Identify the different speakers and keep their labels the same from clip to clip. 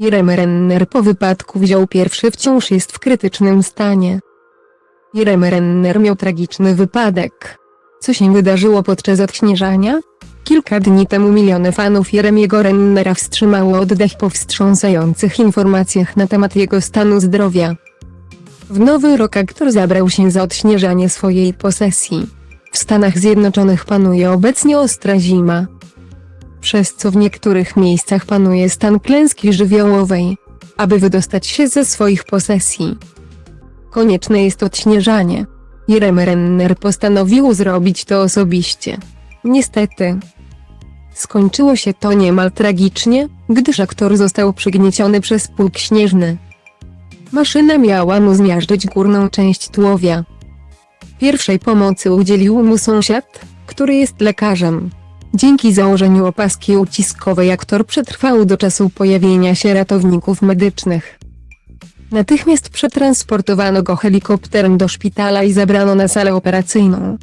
Speaker 1: Jeremy Renner po wypadku wziął pierwszy wciąż jest w krytycznym stanie. Jeremy Renner miał tragiczny wypadek. Co się wydarzyło podczas odśnieżania? Kilka dni temu miliony fanów Jeremiego Rennera wstrzymało oddech po wstrząsających informacjach na temat jego stanu zdrowia. W nowy rok aktor zabrał się za odśnieżanie swojej posesji. W Stanach Zjednoczonych panuje obecnie ostra zima, przez co w niektórych miejscach panuje stan klęski żywiołowej. Aby wydostać się ze swoich posesji, konieczne jest odśnieżanie. Jeremy Renner postanowił zrobić to osobiście. Niestety, skończyło się to niemal tragicznie, gdyż aktor został przygnieciony przez pług śnieżny. Maszyna miała mu zmiażdżyć górną część tułowia. Pierwszej pomocy udzielił mu sąsiad, który jest lekarzem. Dzięki założeniu opaski uciskowej aktor przetrwał do czasu pojawienia się ratowników medycznych. Natychmiast przetransportowano go helikopterem do szpitala i zabrano na salę operacyjną.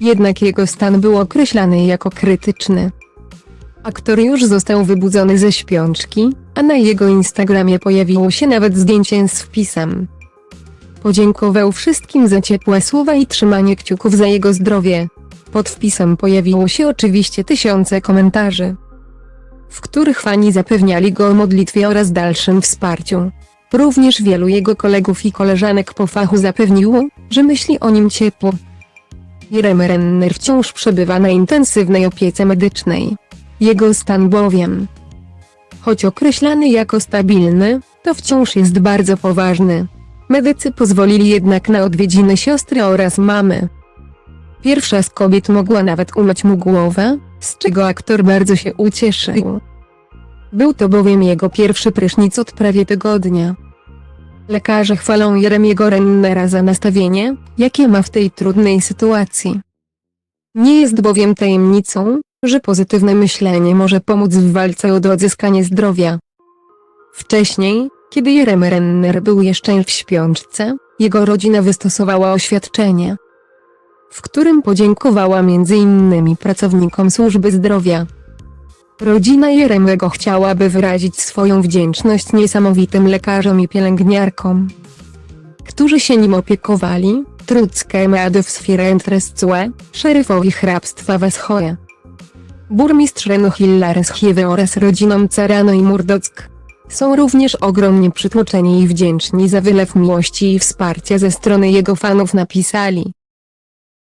Speaker 1: Jednak jego stan był określany jako krytyczny. Aktor już został wybudzony ze śpiączki, a na jego Instagramie pojawiło się nawet zdjęcie z wpisem. Podziękował wszystkim za ciepłe słowa i trzymanie kciuków za jego zdrowie. Pod wpisem pojawiło się oczywiście tysiące komentarzy, w których fani zapewniali go o modlitwie oraz dalszym wsparciu. Również wielu jego kolegów i koleżanek po fachu zapewniło, że myśli o nim ciepło. Jeremy Renner wciąż przebywa na intensywnej opiece medycznej. Jego stan bowiem, choć określany jako stabilny, to wciąż jest bardzo poważny. Medycy pozwolili jednak na odwiedziny siostry oraz mamy. Pierwsza z kobiet mogła nawet umyć mu głowę, z czego aktor bardzo się ucieszył. Był to bowiem jego pierwszy prysznic od prawie tygodnia. Lekarze chwalą Jeremiego Rennera za nastawienie, jakie ma w tej trudnej sytuacji. Nie jest bowiem tajemnicą, że pozytywne myślenie może pomóc w walce o odzyskanie zdrowia. Wcześniej, kiedy Jeremy Renner był jeszcze w śpiączce, jego rodzina wystosowała oświadczenie, w którym podziękowała m.in. pracownikom służby zdrowia. Rodzina Jeremego chciałaby wyrazić swoją wdzięczność niesamowitym lekarzom i pielęgniarkom, którzy się nim opiekowali, Truckiemu Adewsfirentrescue, szeryfowi hrabstwa Weschoje, burmistrzem Hillarschiewy oraz rodzinom Carano i Murdock. Są również ogromnie przytłoczeni i wdzięczni za wylew miłości i wsparcia ze strony jego fanów napisali.